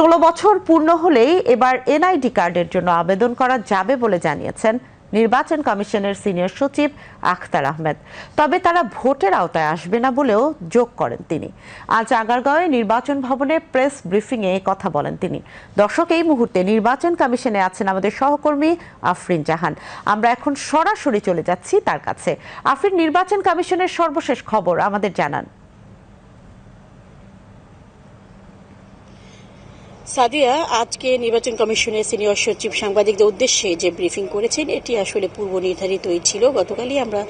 ষোলো বছর পূর্ণ হলেই এবার এনআইডি কার্ডের জন্য আবেদন করা যাবে বলে জানিয়েছেন নির্বাচন কমিশনের সিনিয়র সচিব আখতার আহমেদ। তবে তারা ভোটের আওতায় আসবে না বলেও যোগ করেন তিনি। আজ আগারগাঁওয়ে নির্বাচন ভবনে প্রেস ব্রিফিংয়ে কথা বলেন তিনি। দর্শক, এই মুহূর্তে নির্বাচন কমিশনে আছেন আমাদের সহকর্মী আফরিন জাহান। আমরা এখন সরাসরি চলে যাচ্ছি তার কাছে। আফরিন, নির্বাচন কমিশনের সর্বশেষ খবর আমাদের জানান। সাদিয়া, আজকে নির্বাচন কমিশনের সিনিয়র সচিব সাংবাদিকদের উদ্দেশ্যে যে ব্রিফিং করেছেন, এটি আসলে পূর্ব নির্ধারিতই ছিল। গতকালই আমরা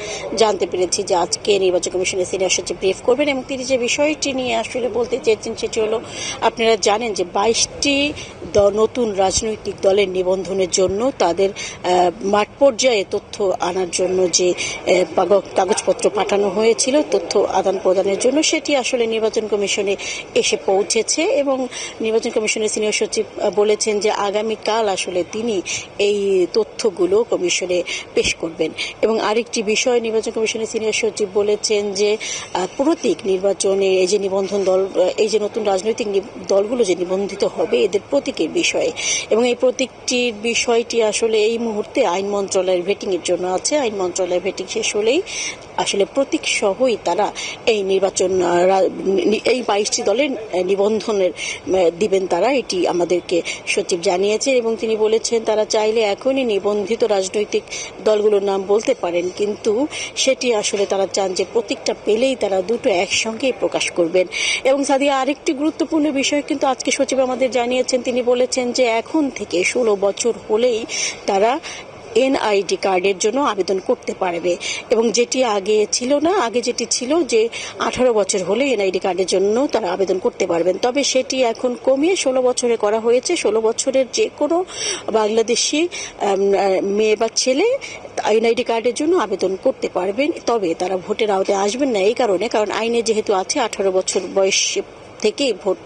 জানতে পেরেছি যে আজকে নির্বাচন কমিশনের সিনিয়র সচিব ব্রিফ করবেন এবং তিনি যে বিষয়টি নিয়ে আসলে বলতে চেয়েছেন, সেটি হলো, আপনারা জানেন যে বাইশটি নতুন রাজনৈতিক দলের নিবন্ধনের জন্য তাদের মাঠ পর্যায়ে তথ্য আনার জন্য যে কাগজপত্র পাঠানো হয়েছিল, তথ্য আদান প্রদানের জন্য সেটি আসলে নির্বাচন কমিশনে এসে পৌঁছেছে এবং নির্বাচন কমিশনের সিনিয়র সচিব বলেছেন যে আগামীকাল আসলে তিনি এই তথ্যগুলো কমিশনে পেশ করবেন। এবং আরেকটি বিষয়, নির্বাচন কমিশনের সিনিয়র সচিব বলেছেন যে প্রতীক নির্বাচনে এই যে নিবন্ধন দল এই যে নতুন রাজনৈতিক দলগুলো যে নিবন্ধিত হবে, এদের প্রতীকের বিষয়ে। এবং এই প্রতীকটির বিষয়টি আসলে এই মুহূর্তে আইন মন্ত্রণালয়ের ভেটিং এর জন্য আছে। আইন মন্ত্রণালয়ের ভেটিং শেষ হলেই আসলে প্রতীক সহই তারা এই নির্বাচন এই বাইশটি দলের নিবন্ধনের দিবেন তারা। এটি আমাদেরকে সচিব জানিয়েছে এবং তিনি বলেছেন, তারা চাইলে এখনই নিবন্ধিত রাজনৈতিক দলগুলোর নাম বলতে পারেন, কিন্তু সেটি আসলে তারা চান যে প্রতীকটা পেলেই তারা দুটো একসঙ্গেই প্রকাশ করবেন। এবং সাদিয়া, আরেকটি গুরুত্বপূর্ণ বিষয় কিন্তু আজকে সচিব আমাদের জানিয়েছেন, তিনি বলেছেন যে এখন থেকে ষোলো বছর হলেই তারা এনআইডি কার্ডের জন্য আবেদন করতে পারবে। এবং যেটি আগে ছিল না, আগে যেটি ছিল যে আঠারো বছর হলে এনআইডি কার্ডের জন্য তারা আবেদন করতে পারবেন। তবে সেটি এখন কমিয়ে ষোলো বছরে করা হয়েছে। ষোলো বছরের যে কোনো বাংলাদেশি মেয়ে বা ছেলে এনআইডি কার্ডের জন্য আবেদন করতে পারবেন। তবে তারা ভোটের আওতায় আসবেন না এই কারণে, কারণ আইনে যেহেতু আছে আঠারো বছর বয়স থেকেই ভোট,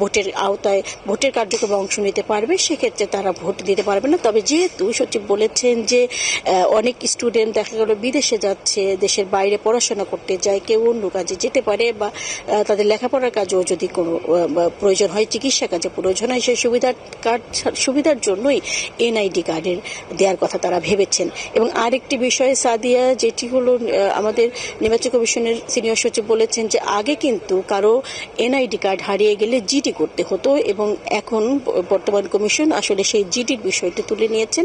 ভোটের আওতায় ভোটের কার্যক্রমে অংশ নিতে পারবে, সেক্ষেত্রে তারা ভোট দিতে পারবে না। তবে যেহেতু সচিব বলেছেন যে অনেক স্টুডেন্ট দেখা গেল বিদেশে যাচ্ছে, দেশের বাইরে পড়াশোনা করতে যায়, কেউ অন্য কাজে যেতে পারে বা তাদের লেখাপড়ার কাজেও যদি কোনো প্রয়োজন হয়, চিকিৎসা কাজে প্রয়োজন হয়, সেই সুবিধার কার্ড সুবিধার জন্যই এনআইডি কার্ডের দেওয়ার কথা তারা ভেবেছেন। এবং আরেকটি বিষয় সাদিয়া, যেটি হলো আমাদের নির্বাচন কমিশনের সিনিয়র সচিব বলেছেন যে, আগে কিন্তু কারও এনআইডি কার্ড হারিয়ে গেলে জিডি করতে হতো এবং এখন বর্তমান কমিশন আসলে সেই জিডির বিষয়টি তুলে নিয়েছেন।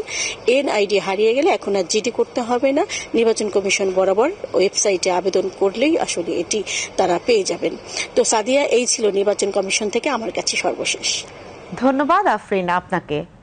এনআইডি হারিয়ে গেলে এখন আর জিডি করতে হবে না। নির্বাচন কমিশন বরাবর ওয়েবসাইটে আবেদন করলেই আসলে এটি তারা পেয়ে যাবেন। তো সাদিয়া, এই ছিল নির্বাচন কমিশন থেকে আমার কাছে সর্বশেষ। ধন্যবাদ, আফরিন, আপনাকে।